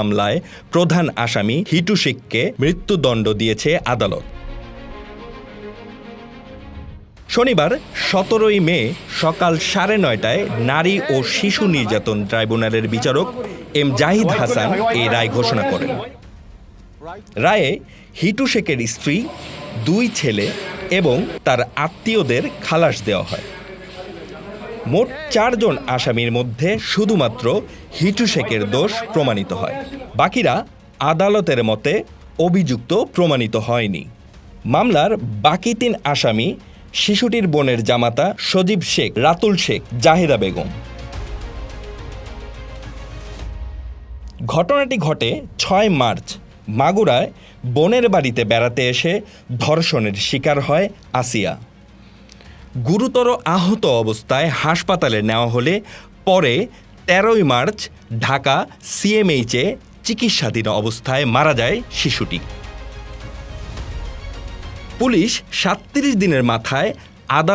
মামলায় প্রধান আসামি হিটু শেখকে মৃত্যুদণ্ড দিয়েছে আদালত। শনিবার সতেরোই মে সকাল সাড়ে নয়টায় নারী ও শিশু নির্যাতন ট্রাইব্যুনালের বিচারক এম জাহিদ হাসান এই রায় ঘোষণা করেন। রায়ে হিটু শেখের স্ত্রী, দুই ছেলে এবং তার আত্মীয়দের খালাস দেওয়া হয়। মোট চারজন আসামির মধ্যে শুধুমাত্র হিটু শেখের দোষ প্রমাণিত হয়। বাকিরা আদালতের মতে অভিযুক্ত প্রমাণিত হয়নি। মামলার বাকি তিন আসামি শিশুটির বোনের জামাতা সজীব শেখ, রাতুল শেখ, জাহিদা বেগম। ঘটনাটি ঘটে ছয় মার্চ। মাগুরায় বোনের বাড়িতে বেড়াতে এসে ধর্ষণের শিকার হয় আসিয়া। গুরুতর আহত অবস্থায় হাসপাতালে নেওয়া হলে পরে তেরোই মার্চ ঢাকা সিএমএইচে চিকিৎসাধীন অবস্থায় মারা যায় শিশুটি। পুলিশ সাতত্রিশ দিনের মাথায় আদালত